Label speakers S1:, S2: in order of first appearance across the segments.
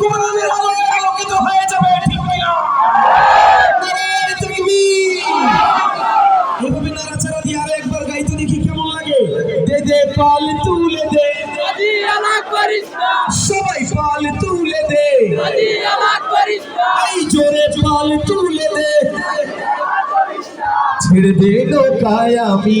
S1: কোরআনের আলোয় আলোকিত
S2: হয়ে যাবে ঠিক কিনা?
S1: দিয়ে আরও একবার গাইতে দেখি কেমন লাগে। দে দে পাল তুলে দে।
S2: সবাই পাল তুলে দে।
S1: এই জোরে তুলে দে। ছেড়ে দে নৌকায় আমি।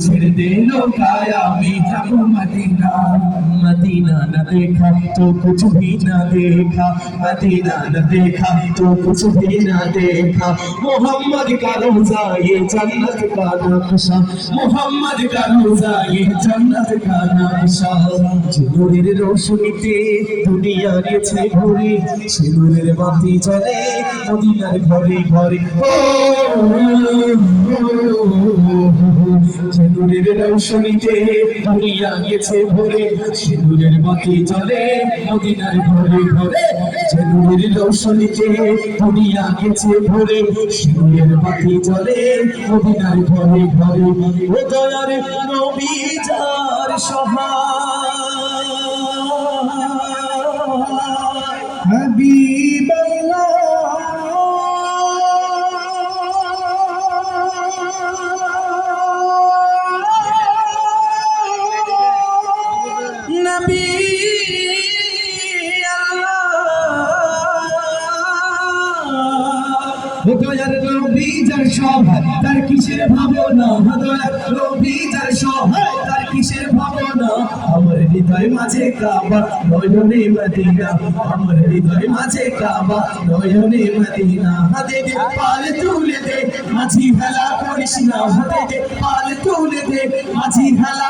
S1: ছেড়ে দিল তাই আমি রোশনীতে দুনিয়া গেছে ঘুরে সে বাতি চলে মদিনার ঘরে ঘরে সিঁদুরের রৌশনীতে দুনিয়া গেছে ভরে। সিঁদুরের বাতি চলে, মদিনার ঘরে ঘরে। সিঁদুরের রৌশনীতে দুনিয়া গেছে ভরে। সিঁদুরের বাতি চলে, মদিনার ঘরে ঘরে। ও দয়ার নবী যার সহায় হৃদয়ের রবি যার সভায় তার কিসের ভাবনা? হৃদয়ের রবি যার সভায় তার কিসের ভাবনা? আমার হৃদয় মাঝে কাবা, নয়নে মদিনা। আমার হৃদয় মাঝে কাবা, নয়নে মদিনা। হাতে দে, পাল তুলে দে, মাঝি হেলা করিস না। হাতে দে, পাল তুলে দে, মাঝি হেলা